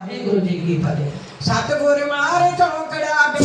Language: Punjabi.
ਵਾਹਿਗੁਰੂ ਜੀ ਕੀ ਫਤਿਹ। ਸਤਿਗੁਰ ਮਾਰੇ ਚੌਂਕੜਾ ਬੇ